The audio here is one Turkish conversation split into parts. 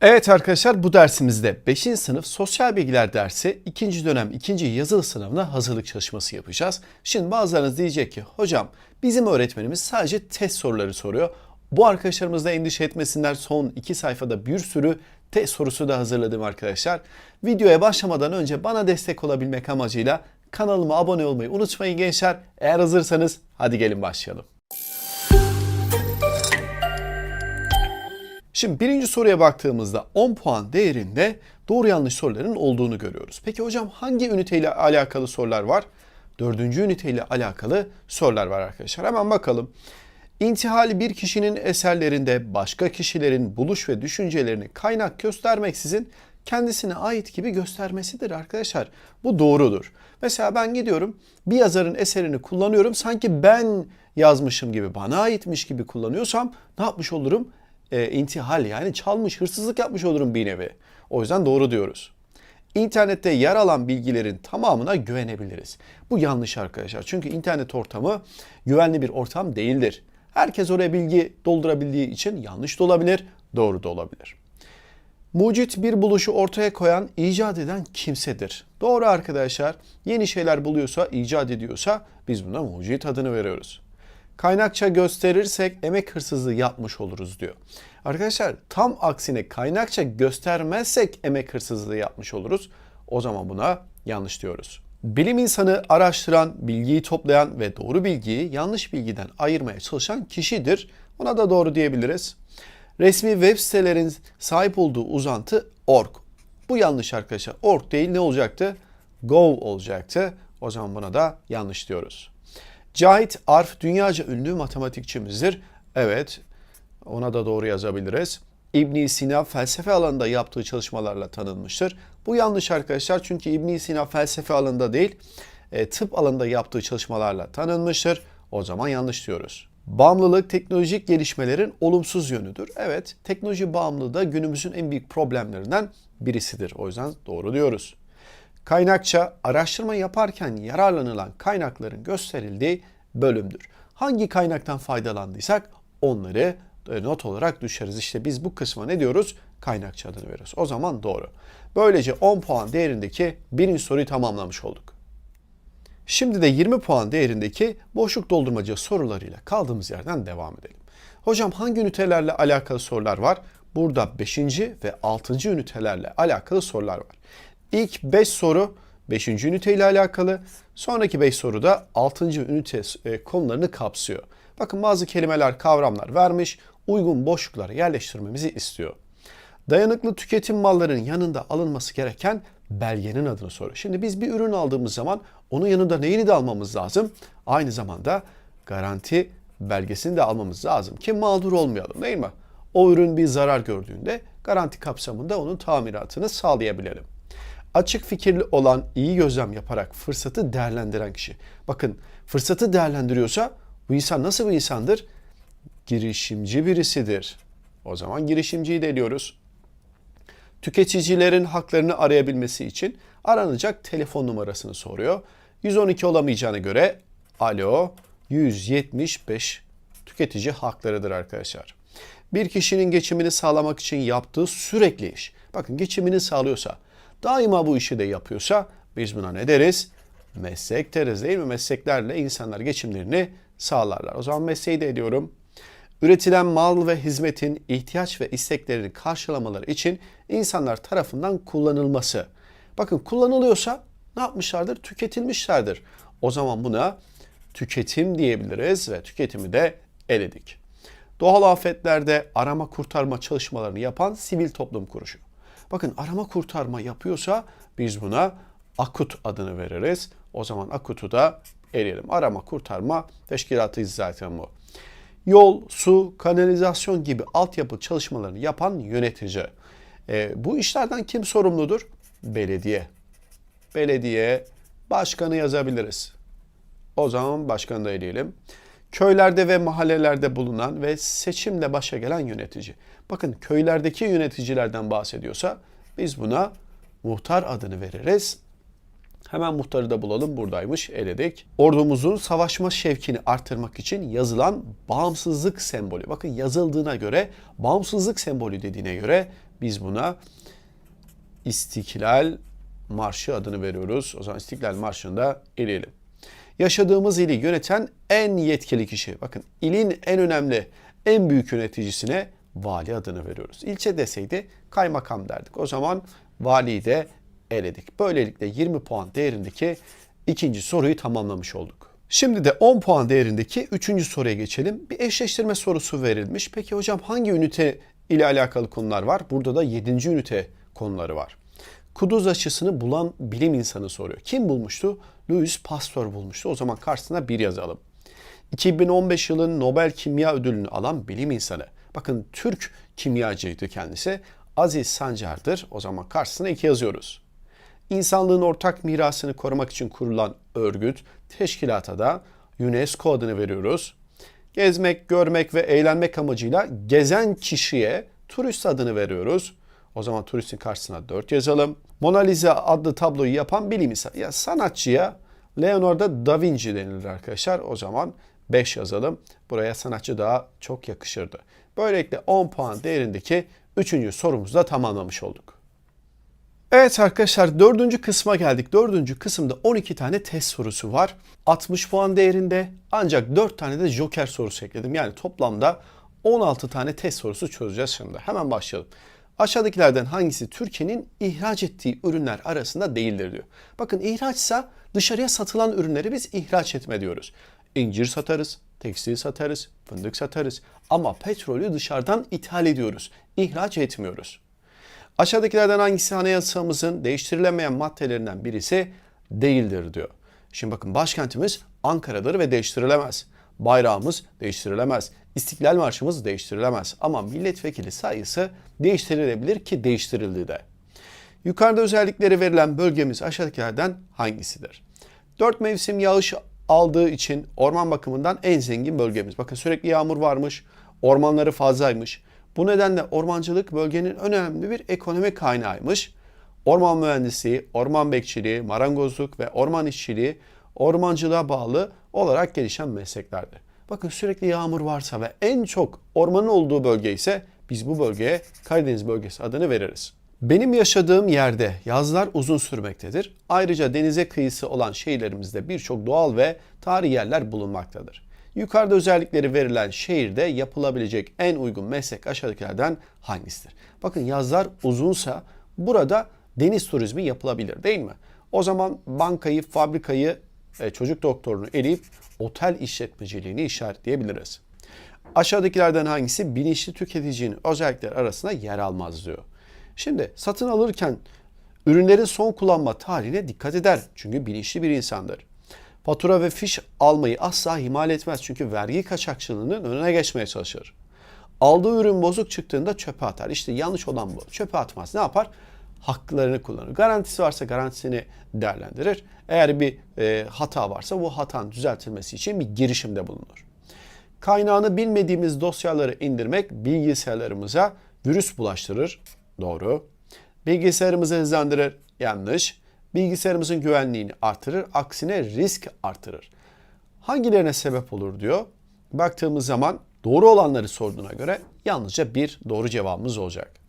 Evet arkadaşlar bu dersimizde 5. sınıf sosyal bilgiler dersi 2. dönem 2. yazılı sınavına hazırlık çalışması yapacağız. Şimdi bazılarınız diyecek ki hocam bizim öğretmenimiz sadece test soruları soruyor. Bu arkadaşlarımız da endişe etmesinler. Son 2 sayfada bir sürü test sorusu da hazırladım arkadaşlar. Videoya başlamadan önce bana destek olabilmek amacıyla kanalıma abone olmayı unutmayın gençler. Eğer hazırsanız hadi gelin başlayalım. Şimdi birinci soruya baktığımızda 10 puan değerinde doğru yanlış soruların olduğunu görüyoruz. Peki hocam hangi üniteyle alakalı sorular var? Dördüncü üniteyle alakalı sorular var arkadaşlar. Hemen bakalım. İntihal bir kişinin eserlerinde başka kişilerin buluş ve düşüncelerini kaynak göstermeksizin kendisine ait gibi göstermesidir arkadaşlar. Bu doğrudur. Mesela ben gidiyorum bir yazarın eserini kullanıyorum. Sanki ben yazmışım gibi bana aitmiş gibi kullanıyorsam ne yapmış olurum? E, intihal yani çalmış, hırsızlık yapmış olurum bir nevi. O yüzden doğru diyoruz. İnternette yer alan bilgilerin tamamına güvenebiliriz. Bu yanlış arkadaşlar. Çünkü internet ortamı güvenli bir ortam değildir. Herkes oraya bilgi doldurabildiği için yanlış da olabilir, doğru da olabilir. Mucit bir buluşu ortaya koyan, icat eden kimsedir. Doğru arkadaşlar. Yeni şeyler buluyorsa, icat ediyorsa biz buna mucit adını veriyoruz kaynakça gösterirsek emek hırsızlığı yapmış oluruz diyor. Arkadaşlar tam aksine kaynakça göstermezsek emek hırsızlığı yapmış oluruz. O zaman buna yanlış diyoruz. Bilim insanı araştıran, bilgiyi toplayan ve doğru bilgiyi yanlış bilgiden ayırmaya çalışan kişidir. Buna da doğru diyebiliriz. Resmi web sitelerin sahip olduğu uzantı org. Bu yanlış arkadaşlar. Org değil ne olacaktı? Go olacaktı. O zaman buna da yanlış diyoruz. Cahit Arf dünyaca ünlü matematikçimizdir. Evet, ona da doğru yazabiliriz. İbn Sina felsefe alanında yaptığı çalışmalarla tanınmıştır. Bu yanlış arkadaşlar çünkü İbn Sina felsefe alanında değil, e, tıp alanında yaptığı çalışmalarla tanınmıştır. O zaman yanlış diyoruz. Bağımlılık teknolojik gelişmelerin olumsuz yönüdür. Evet, teknoloji bağımlılığı da günümüzün en büyük problemlerinden birisidir. O yüzden doğru diyoruz. Kaynakça araştırma yaparken yararlanılan kaynakların gösterildiği bölümdür. Hangi kaynaktan faydalandıysak onları e, not olarak düşeriz. İşte biz bu kısma ne diyoruz? Kaynakça adını veriyoruz. O zaman doğru. Böylece 10 puan değerindeki birinci soruyu tamamlamış olduk. Şimdi de 20 puan değerindeki boşluk doldurmaca sorularıyla kaldığımız yerden devam edelim. Hocam hangi ünitelerle alakalı sorular var? Burada 5. ve 6. ünitelerle alakalı sorular var. İlk 5 soru 5. ünite ile alakalı. Sonraki 5 soru da 6. ünite e, konularını kapsıyor. Bakın bazı kelimeler, kavramlar vermiş, uygun boşluklara yerleştirmemizi istiyor. Dayanıklı tüketim mallarının yanında alınması gereken belgenin adını soruyor. Şimdi biz bir ürün aldığımız zaman onun yanında neyini de almamız lazım? Aynı zamanda garanti belgesini de almamız lazım ki mağdur olmayalım değil mi? O ürün bir zarar gördüğünde garanti kapsamında onun tamiratını sağlayabilelim açık fikirli olan, iyi gözlem yaparak fırsatı değerlendiren kişi. Bakın fırsatı değerlendiriyorsa bu insan nasıl bir insandır? Girişimci birisidir. O zaman girişimciyi de eliyoruz. Tüketicilerin haklarını arayabilmesi için aranacak telefon numarasını soruyor. 112 olamayacağına göre alo 175 tüketici haklarıdır arkadaşlar. Bir kişinin geçimini sağlamak için yaptığı sürekli iş. Bakın geçimini sağlıyorsa daima bu işi de yapıyorsa biz buna ne deriz? Meslek deriz değil mi? Mesleklerle insanlar geçimlerini sağlarlar. O zaman mesleği de ediyorum. Üretilen mal ve hizmetin ihtiyaç ve isteklerini karşılamaları için insanlar tarafından kullanılması. Bakın kullanılıyorsa ne yapmışlardır? Tüketilmişlerdir. O zaman buna tüketim diyebiliriz ve tüketimi de eledik. Doğal afetlerde arama kurtarma çalışmalarını yapan sivil toplum kuruluşu. Bakın arama kurtarma yapıyorsa biz buna akut adını veririz. O zaman akutu da eleyelim. Arama kurtarma teşkilatıyız zaten bu. Yol, su, kanalizasyon gibi altyapı çalışmalarını yapan yönetici. E, bu işlerden kim sorumludur? Belediye. Belediye başkanı yazabiliriz. O zaman başkanı da eleyelim. Köylerde ve mahallelerde bulunan ve seçimle başa gelen yönetici. Bakın köylerdeki yöneticilerden bahsediyorsa biz buna muhtar adını veririz. Hemen muhtarı da bulalım buradaymış eledik. Ordumuzun savaşma şevkini artırmak için yazılan bağımsızlık sembolü. Bakın yazıldığına göre bağımsızlık sembolü dediğine göre Biz buna İstiklal Marşı adını veriyoruz. O zaman İstiklal Marşı'nda eleyelim. Yaşadığımız ili yöneten en yetkili kişi. Bakın ilin en önemli, en büyük yöneticisine vali adını veriyoruz. İlçe deseydi kaymakam derdik. O zaman valiyi de eledik. Böylelikle 20 puan değerindeki ikinci soruyu tamamlamış olduk. Şimdi de 10 puan değerindeki üçüncü soruya geçelim. Bir eşleştirme sorusu verilmiş. Peki hocam hangi ünite ile alakalı konular var? Burada da 7. ünite konuları var. Kuduz aşısını bulan bilim insanı soruyor. Kim bulmuştu? Louis Pasteur bulmuştu. O zaman karşısına bir yazalım. 2015 yılın Nobel Kimya Ödülünü alan bilim insanı. Bakın Türk kimyacıydı kendisi. Aziz Sancar'dır. O zaman karşısına iki yazıyoruz. İnsanlığın ortak mirasını korumak için kurulan örgüt, teşkilata da UNESCO adını veriyoruz. Gezmek, görmek ve eğlenmek amacıyla gezen kişiye turist adını veriyoruz. O zaman turistin karşısına 4 yazalım. Mona Lisa adlı tabloyu yapan bilim insanı. Ya sanatçıya Leonardo da Vinci denilir arkadaşlar. O zaman 5 yazalım. Buraya sanatçı daha çok yakışırdı. Böylelikle 10 puan değerindeki 3. sorumuzu da tamamlamış olduk. Evet arkadaşlar dördüncü kısma geldik. Dördüncü kısımda 12 tane test sorusu var. 60 puan değerinde ancak 4 tane de joker sorusu ekledim. Yani toplamda 16 tane test sorusu çözeceğiz şimdi. Hemen başlayalım. Aşağıdakilerden hangisi Türkiye'nin ihraç ettiği ürünler arasında değildir diyor. Bakın ihraçsa dışarıya satılan ürünleri biz ihraç etme diyoruz. İncir satarız, tekstil satarız, fındık satarız ama petrolü dışarıdan ithal ediyoruz. İhraç etmiyoruz. Aşağıdakilerden hangisi anayasamızın değiştirilemeyen maddelerinden birisi değildir diyor. Şimdi bakın başkentimiz Ankara'dır ve değiştirilemez. Bayrağımız değiştirilemez. İstiklal Marşımız değiştirilemez. Ama milletvekili sayısı değiştirilebilir ki değiştirildi de. Yukarıda özellikleri verilen bölgemiz aşağıdakilerden hangisidir? Dört mevsim yağış aldığı için orman bakımından en zengin bölgemiz. Bakın sürekli yağmur varmış, ormanları fazlaymış. Bu nedenle ormancılık bölgenin önemli bir ekonomi kaynağıymış. Orman mühendisliği, orman bekçiliği, marangozluk ve orman işçiliği ormancılığa bağlı olarak gelişen mesleklerdir. Bakın sürekli yağmur varsa ve en çok ormanın olduğu bölge ise biz bu bölgeye Karadeniz bölgesi adını veririz. Benim yaşadığım yerde yazlar uzun sürmektedir. Ayrıca denize kıyısı olan şehirlerimizde birçok doğal ve tarihi yerler bulunmaktadır. Yukarıda özellikleri verilen şehirde yapılabilecek en uygun meslek aşağıdakilerden hangisidir? Bakın yazlar uzunsa burada deniz turizmi yapılabilir değil mi? O zaman bankayı, fabrikayı, çocuk doktorunu eleyip otel işletmeciliğini işaretleyebiliriz. Aşağıdakilerden hangisi bilinçli tüketicinin özellikleri arasında yer almaz diyor. Şimdi satın alırken ürünlerin son kullanma tarihine dikkat eder. Çünkü bilinçli bir insandır. Fatura ve fiş almayı asla ihmal etmez. Çünkü vergi kaçakçılığının önüne geçmeye çalışır. Aldığı ürün bozuk çıktığında çöpe atar. İşte yanlış olan bu. Çöpe atmaz. Ne yapar? Haklarını kullanır. Garantisi varsa garantisini değerlendirir. Eğer bir e, hata varsa bu hatanın düzeltilmesi için bir girişimde bulunur. Kaynağını bilmediğimiz dosyaları indirmek bilgisayarlarımıza virüs bulaştırır. Doğru. Bilgisayarımızı hızlandırır. Yanlış. Bilgisayarımızın güvenliğini artırır. Aksine risk artırır. Hangilerine sebep olur diyor. Baktığımız zaman doğru olanları sorduğuna göre yalnızca bir doğru cevabımız olacak.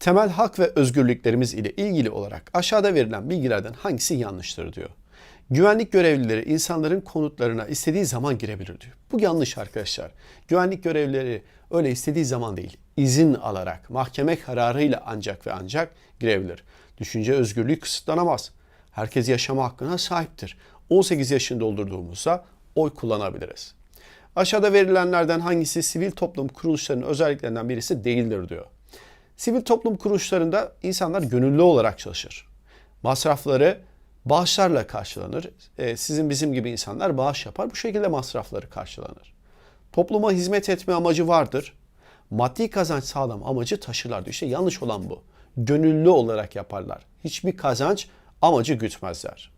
Temel hak ve özgürlüklerimiz ile ilgili olarak aşağıda verilen bilgilerden hangisi yanlıştır diyor. Güvenlik görevlileri insanların konutlarına istediği zaman girebilir diyor. Bu yanlış arkadaşlar. Güvenlik görevlileri öyle istediği zaman değil, izin alarak, mahkeme kararıyla ancak ve ancak girebilir. Düşünce özgürlüğü kısıtlanamaz. Herkes yaşama hakkına sahiptir. 18 yaşını doldurduğumuzda oy kullanabiliriz. Aşağıda verilenlerden hangisi sivil toplum kuruluşlarının özelliklerinden birisi değildir diyor. Sivil toplum kuruluşlarında insanlar gönüllü olarak çalışır. Masrafları bağışlarla karşılanır. Ee, sizin bizim gibi insanlar bağış yapar. Bu şekilde masrafları karşılanır. Topluma hizmet etme amacı vardır. Maddi kazanç sağlam amacı taşırlar. İşte yanlış olan bu. Gönüllü olarak yaparlar. Hiçbir kazanç amacı gütmezler.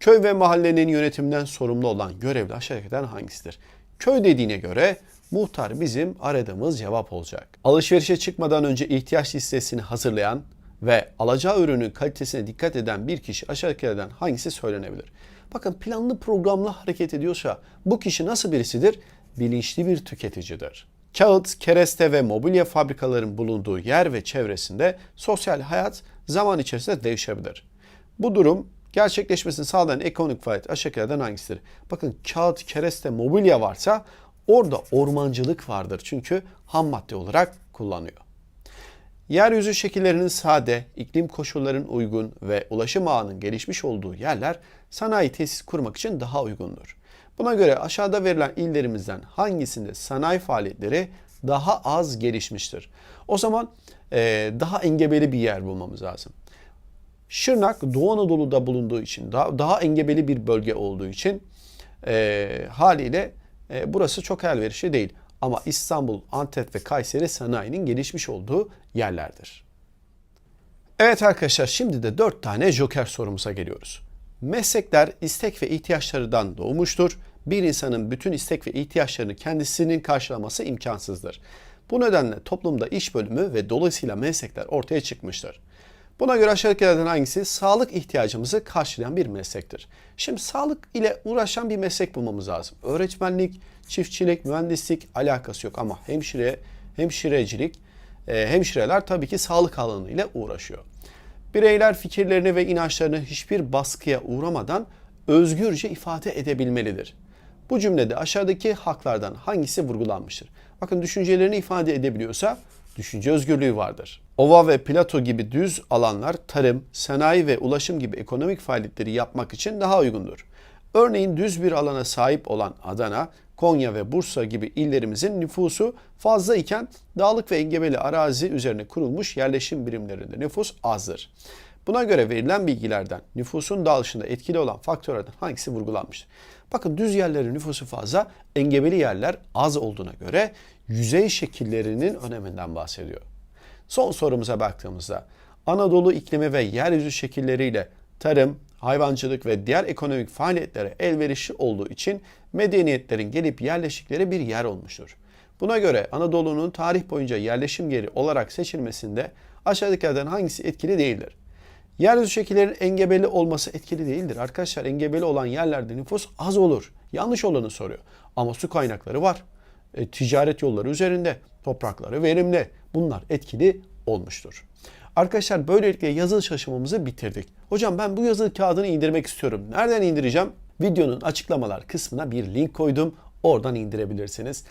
Köy ve mahallenin yönetiminden sorumlu olan görevli aşağıdakilerden hangisidir? Köy dediğine göre muhtar bizim aradığımız cevap olacak. Alışverişe çıkmadan önce ihtiyaç listesini hazırlayan ve alacağı ürünün kalitesine dikkat eden bir kişi aşağıdakilerden hangisi söylenebilir? Bakın planlı programlı hareket ediyorsa bu kişi nasıl birisidir? Bilinçli bir tüketicidir. Kağıt, kereste ve mobilya fabrikaların bulunduğu yer ve çevresinde sosyal hayat zaman içerisinde değişebilir. Bu durum gerçekleşmesini sağlayan ekonomik faaliyet aşağıdakilerden hangisidir? Bakın kağıt, kereste, mobilya varsa orada ormancılık vardır. Çünkü ham madde olarak kullanıyor. Yeryüzü şekillerinin sade, iklim koşullarının uygun ve ulaşım ağının gelişmiş olduğu yerler sanayi tesis kurmak için daha uygundur. Buna göre aşağıda verilen illerimizden hangisinde sanayi faaliyetleri daha az gelişmiştir? O zaman eee, daha engebeli bir yer bulmamız lazım. Şırnak Doğu Anadolu'da bulunduğu için daha, daha engebeli bir bölge olduğu için eee, haliyle eee, burası çok elverişli değil. Ama İstanbul, Antep ve Kayseri sanayinin gelişmiş olduğu yerlerdir. Evet arkadaşlar şimdi de 4 tane joker sorumuza geliyoruz. Meslekler istek ve ihtiyaçlarından doğmuştur. Bir insanın bütün istek ve ihtiyaçlarını kendisinin karşılaması imkansızdır. Bu nedenle toplumda iş bölümü ve dolayısıyla meslekler ortaya çıkmıştır. Buna göre aşağıdakilerden hangisi sağlık ihtiyacımızı karşılayan bir meslektir? Şimdi sağlık ile uğraşan bir meslek bulmamız lazım. Öğretmenlik, çiftçilik, mühendislik alakası yok ama hemşire, hemşirecilik, e, hemşireler tabii ki sağlık alanı ile uğraşıyor. Bireyler fikirlerini ve inançlarını hiçbir baskıya uğramadan özgürce ifade edebilmelidir. Bu cümlede aşağıdaki haklardan hangisi vurgulanmıştır? Bakın düşüncelerini ifade edebiliyorsa düşünce özgürlüğü vardır. Ova ve plato gibi düz alanlar tarım, sanayi ve ulaşım gibi ekonomik faaliyetleri yapmak için daha uygundur. Örneğin düz bir alana sahip olan Adana, Konya ve Bursa gibi illerimizin nüfusu fazla iken dağlık ve engebeli arazi üzerine kurulmuş yerleşim birimlerinde nüfus azdır. Buna göre verilen bilgilerden nüfusun dağılışında etkili olan faktörlerden hangisi vurgulanmıştır? Bakın düz yerlerin nüfusu fazla, engebeli yerler az olduğuna göre yüzey şekillerinin öneminden bahsediyor. Son sorumuza baktığımızda Anadolu iklimi ve yeryüzü şekilleriyle tarım, hayvancılık ve diğer ekonomik faaliyetlere elverişli olduğu için medeniyetlerin gelip yerleşikleri bir yer olmuştur. Buna göre Anadolu'nun tarih boyunca yerleşim yeri olarak seçilmesinde aşağıdakilerden hangisi etkili değildir? Yeryüzü şekillerinin engebeli olması etkili değildir. Arkadaşlar engebeli olan yerlerde nüfus az olur. Yanlış olanı soruyor. Ama su kaynakları var. E, ticaret yolları üzerinde. Toprakları verimli. Bunlar etkili olmuştur. Arkadaşlar böylelikle yazılı çalışmamızı bitirdik. Hocam ben bu yazılı kağıdını indirmek istiyorum. Nereden indireceğim? Videonun açıklamalar kısmına bir link koydum. Oradan indirebilirsiniz.